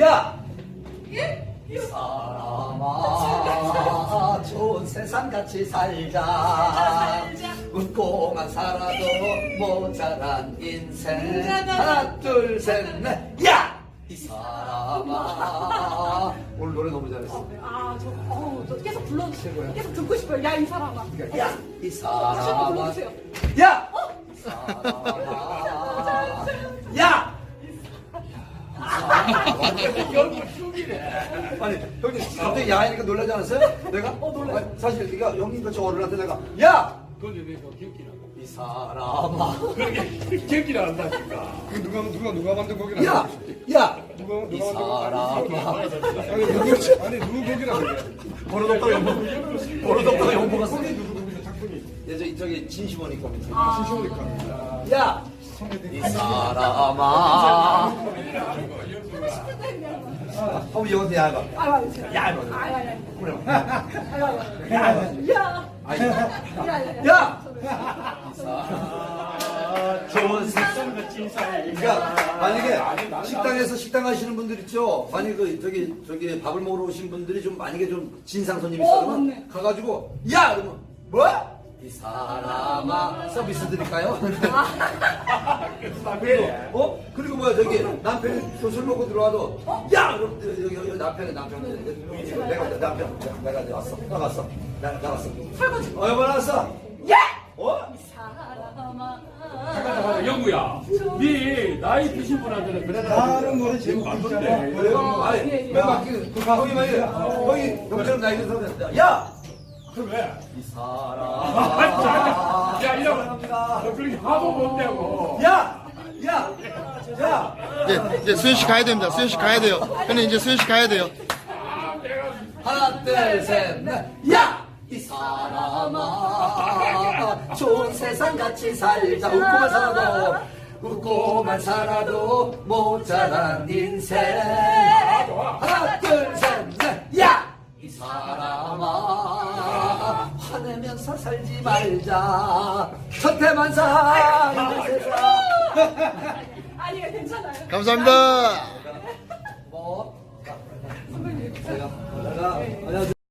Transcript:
야! 예? 이 사람아 좋은 세상 같이 살자. 웃고만 살아도 모자란 인생 하나 둘셋넷 야! 이 사람아 오늘 노래 너무 잘했어 아, 저, 어, 저 계속 불러주세요. 최고야. 계속 듣고 싶어요. 야, 이 사람아. 야! 이 다시 한번 사람아 불러주세요. 야! 어? 이 사람아 야! 결국 죽이네. 아니 형님 갑자기 야하니까 놀라지 않았어요? 내가? 어, 놀라요. 아니, 사실 네가 형님 같이 어른한테 내가 야! 그게 내가 기억이라고. 이 사람아 그렇게 기억이라 한다니까. 그 누가 누가 누가 만든 곡이라 야! 야! 누가 이 누가 만든 사람아 아니 누구 아니 누구 곡이라 그래 버릇없다가 연보 버릇없다가 연보가 써 곡이 누구 곡이죠 작품이 예, 저기, 저기 진심원이 겁니다 아, 시시오니까 야! 이 사람아 영 어도 야 해봐 아, 맞으세요. 야 해봐 아, 야, 야. 그래 아, 야, 야. 야. 아이, 야, 야, 야. 야! 좋은 세상 그러니까 만약에 식당에서 식당 하시는 분들 있죠. 만약에 그 저기 저기 밥을 먹으러 오신 분들이 좀 만약에 좀 진상 손님 어. 그러면 가가지고 야 그러면 뭐? 이 사람아 서비스 드릴까요? 그리고 어 그리고 뭐야 저기 남편이 또술 먹고 들어와도 야 그럼 여기, 여기 남편이 남편 내가 남편 내가 내가 왔어 나갔어 나 나갔어 설거지. 어 여보 나왔어 예! 어? 사람아. 잠깐 잠깐 영구야. 네 나이 드신 분한테는 그래도 다른 노래 제목 맞던데. 그래요? 어, 아니, 예, 예. 왜 막히는, 그, 거기 만약에, 거기, 형처럼 나이 든 사람, 야! 왜? 이 아, 사람. 야 이러면 너 그렇게 화도 못 내고. 야! 야! 야! 이제, 이제 수현 씨 가야 됩니다. 수현 씨 가야 돼요. 형님 이제 수현 씨 가야 돼요. 아 내가 하나, 둘, 셋, 넷. 야! 이 사람아. 좋은 세상 같이 살자. 웃고만 살아도, 웃고만 살아도 모자란 인생. 사람아. 화내면서 살지 말자. 이 세상. 아니, 괜찮아요. 감사합니다. 뭐? 선배님. 제가, 제가, 안녕하세요.